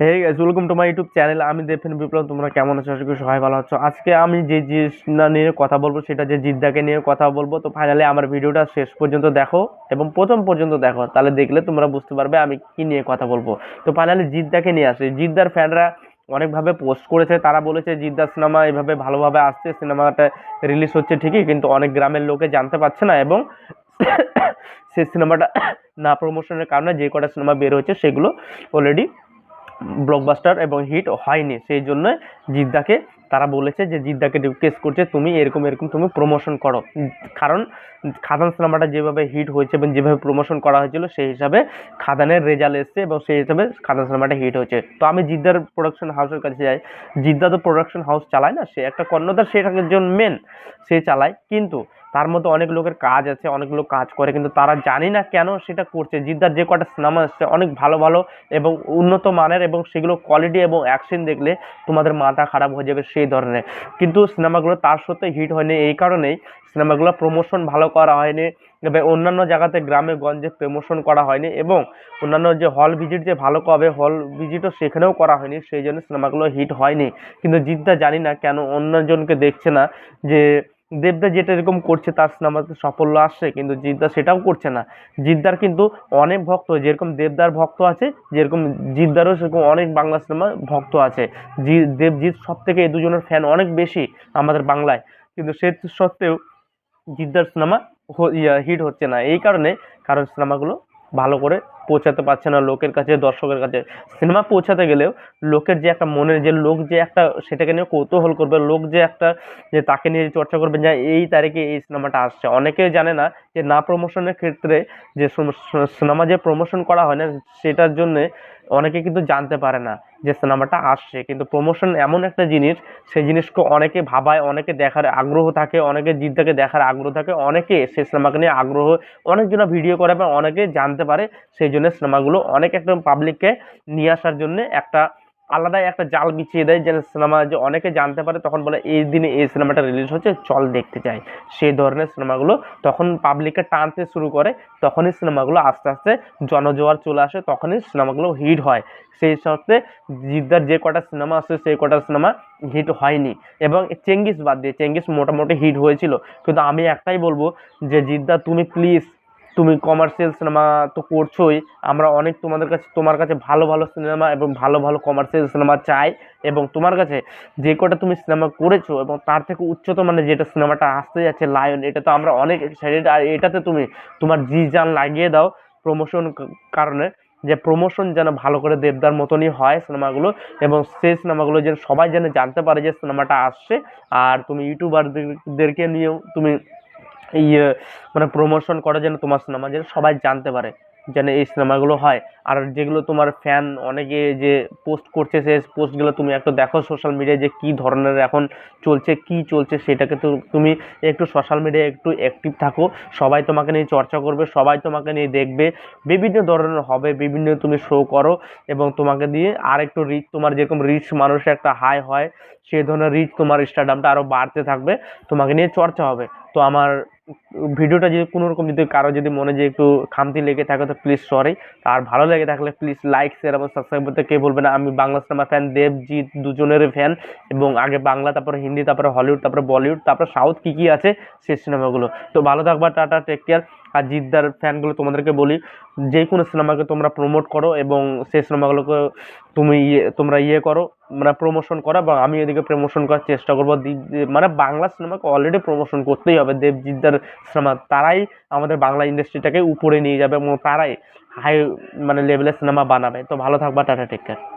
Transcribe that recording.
Hey guys welcome to my YouTube channel আমি দেবফেন বিপ্লব। তোমরা কেমন আছো? আশা করি সবাই ভালো আছো। আজকে আমি যে জিনিসটা নিয়ে কথা বলব, সেটা যে জিদ্দাকে নিয়ে কথা বলব, তো ফাইনালি আমার ভিডিওটা শেষ পর্যন্ত দেখো এবং প্রথম পর্যন্ত দেখো। তাহলে দেখলে তোমরা বুঝতে পারবে আমি কি নিয়ে কথা বলব। তো ফাইনালি জিদ্দাকে নিয়ে আসি। জিদ্দার ফ্যানরা অনেকভাবে পোস্ট করেছে। তারা বলেছে জিদ্দার সিনেমা এভাবে ভালোভাবে আসছে, সিনেমাটা রিলিজ হচ্ছে ঠিকই, কিন্তু অনেক গ্রামের লোকে জানতে পারছে না এবং সেই সিনেমাটা না প্রমোশনের কারণে যে কটা সিনেমা বের হচ্ছে সেগুলো অলরেডি ব্লকবাস্টার এবং হিট হয়নি। সেই জন্য জিদ্দাকে, তারা বলেছে যে জিদ্দাকে রিকোয়েস্ট করছে, তুমি এরকম এরকম তুমি প্রমোশন করো। কারণ খাদান সিনেমাটা যেভাবে হিট হয়েছে এবং যেভাবে প্রমোশন করা হয়েছিল, সেই হিসাবে খাদানের রেজাল্ট এসছে এবং সেই হিসাবে খাদান সিনেমাটা হিট হয়েছে। তো আমি জিদ্দার প্রোডাকশন হাউসের কাছে যাই। জিদ্দা তো প্রোডাকশন হাউস চালায় না, সে একটা কর্ণধার, সে একজন মেন সে চালায়। কিন্তু তার মধ্যে অনেক লোকের কাজ আছে, অনেক লোক কাজ করে, কিন্তু তারা জানি না কেন সেটা করছে। জিদ্দার যে কটা সিনেমা আসছে অনেক ভালো ভালো এবং উন্নত মানের এবং সেগুলো কোয়ালিটি এবং অ্যাকশন দেখলে তোমাদের মাথা খারাপ হয়ে যাবে সেই ধরনের। কিন্তু সিনেমাগুলো তার সত্ত্বে হিট হয়নি, এই কারণেই সিনেমাগুলো প্রমোশন ভালো করা হয়নি অন্যান্য জায়গাতে গ্রামে, গঞ্জে প্রমোশন করা হয়নি এবং অন্যান্য যে হল ভিজিট যে ভালো কবে হল ভিজিটও সেখানেও করা হয়নি, সেই জন্য সিনেমাগুলো হিট হয়নি। কিন্তু জিদ্দা জানি না কেন অন্যজনকে দেখছে না যে দেবদা যেটা এরকম করছে, তার সিনেমাতে সাফল্য আসছে, কিন্তু জিদ্দা সেটাও করছে না। জিদ্দার কিন্তু অনেক ভক্ত, যেরকম দেবদার ভক্ত আছে, যেরকম জিদ্দারও সেরকম অনেক বাংলা সিনেমা ভক্ত আছে। জি, দেবজিৎ সব থেকে এই দুজনের ফ্যান অনেক বেশি আমাদের বাংলায়। কিন্তু সে সত্ত্বেও জিদ্দার সিনেমা হিট হচ্ছে না। এই কারণে কারণ সিনেমাগুলো ভালো করে পৌঁছাতে পারছে না লোকের কাছে, দর্শকের কাছে। সিনেমা পৌঁছাতে গেলেও লোকের যে একটা মনের যে লোক যে একটা, সেটাকে নিয়ে কৌতূহল করবে, লোক যে একটা, যে তাকে নিয়ে চর্চা করবে, যে এই তারিখে এই সিনেমাটা আসছে। অনেকে জানে না যে না প্রমোশনের ক্ষেত্রে যে সিনেমা যে প্রমোশন করা হয় না, সেটার জন্যে অনেকে কিন্তু জানতে পারে না যে সিনেমাটা আসছে। কিন্তু প্রমোশন এমন একটা জিনিস, সেই জিনিসকে অনেকে ভাবায়, অনেকে দেখার আগ্রহ থাকে, অনেকে জিদ্দাকে দেখার আগ্রহ থাকে, অনেকে সেই সিনেমাকে নিয়ে আগ্রহ, অনেকজনা ভিডিও করে বা অনেকে জানতে পারে, সেই জন্য সিনেমাগুলো অনেক একটা পাবলিককে নিয়ে আসার জন্য একটা আলাদাই একটা জাল বিছিয়ে দেয়। যেন সিনেমা যে অনেকে জানতে পারে তখন বলে, এই দিনে এই সিনেমাটা রিলিজ হচ্ছে, চল দেখতে চাই সেই ধরনের সিনেমাগুলো তখন পাবলিককে টানতে শুরু করে, তখনই সিনেমাগুলো আস্তে আস্তে জনজোয়ার চলে আসে, তখনই সিনেমাগুলো হিট হয়। সেই সত্ত্বে জিদ্দার যে কটা সিনেমা আসছে সেই কটা সিনেমা হিট হয়নি এবং চেঙ্গিস বাদ দিয়ে, চেঙ্গিস মোটামুটি হিট হয়েছিল। কিন্তু আমি একটাই বলব যে, জিদ্দা, তুমি প্লিজ তুমি কমার্শিয়াল সিনেমা তো করছোই, আমরা অনেক তোমাদের কাছে, তোমার কাছে ভালো ভালো সিনেমা এবং ভালো ভালো কমার্শিয়াল সিনেমা চাই এবং তোমার কাছে যে কটা তুমি সিনেমা করেছ এবং তার থেকে উচ্চত মানে যেটা সিনেমাটা আসতে যাচ্ছে লায়ন এটা তো আমরা অনেক এক্সাইটেড আর এটাতে তুমি তোমার জি জান লাগিয়ে দাও প্রমোশন কারণে যে প্রমোশন যেন ভালো করে দেবদার মতনই হয় সিনেমাগুলো এবং সেই সিনেমাগুলো যেন সবাই যেন জানতে পারে যে সিনেমাটা আসছে, আর তুমি ইউটিউবারদেরকে নিয়েও তুমি ইয়ে মানে প্রমোশন করা যেন তোমার সিনেমা যেন সবাই জানতে পারে যেন এই সিনেমাগুলো হয়। আর যেগুলো তোমার ফ্যান অনেকে যে পোস্ট করছে, সে পোস্টগুলো তুমি একটু দেখো সোশ্যাল মিডিয়ায় যে কী ধরনের এখন চলছে, কি চলছে সেটাকে তো তুমি একটু সোশ্যাল মিডিয়ায় একটু অ্যাক্টিভ থাকো। সবাই তোমাকে নিয়ে চর্চা করবে, সবাই তোমাকে নিয়ে দেখবে। বিভিন্ন ধরনের হবে, বিভিন্ন তুমি শো করো এবং তোমাকে দিয়ে আর একটু রিচ তোমার যেরকম রিচ মানুষের একটা হাই হয় সেই ধরনের রিচ তোমার স্টারডামটা আরও বাড়তে থাকবে, তোমাকে নিয়ে চর্চা হবে। তো আমার ভিডিওটা যদি কোনো রকম যদি কারও যদি মনে যে একটু খামতি লেগে থাকে, তো প্লিজ সরি আর ভালো লেগে থাকলে প্লিজ লাইক শেয়ার এবং সাবস্ক্রাইব করতে কে বলবে না। আমি বাংলা সিনেমা ফ্যান দেবজিৎ দুজনেরই ফ্যান এবং আগে বাংলা, তারপরে হিন্দি, তারপরে হলিউড, তারপরে বলিউড তারপরে সাউথ কী কী আছে সেই সিনেমাগুলো তো ভালো থাকবা, টাটা টেক কেয়ার আর জিদ্দার ফ্যানগুলো তোমাদেরকে বলি যে কোনো সিনেমাকে তোমরা প্রমোট করো এবং সেই সিনেমাগুলোকে তুমি ইয়ে তোমরা ইয়ে করো। মানে প্রমোশন করা বা আমি এদিকে প্রমোশন করার চেষ্টা করব। মানে বাংলা সিনেমাকে অলরেডি প্রমোশন করতেই হবে। দেবজিদ্দার সিনেমা তারাই আমাদের বাংলা ইন্ডাস্ট্রিটাকে উপরে নিয়ে যাবে এবং তারাই হাই মানে লেভেলের সিনেমা বানাবে। তো ভালো থাকবা, টাটা টেক কেয়ার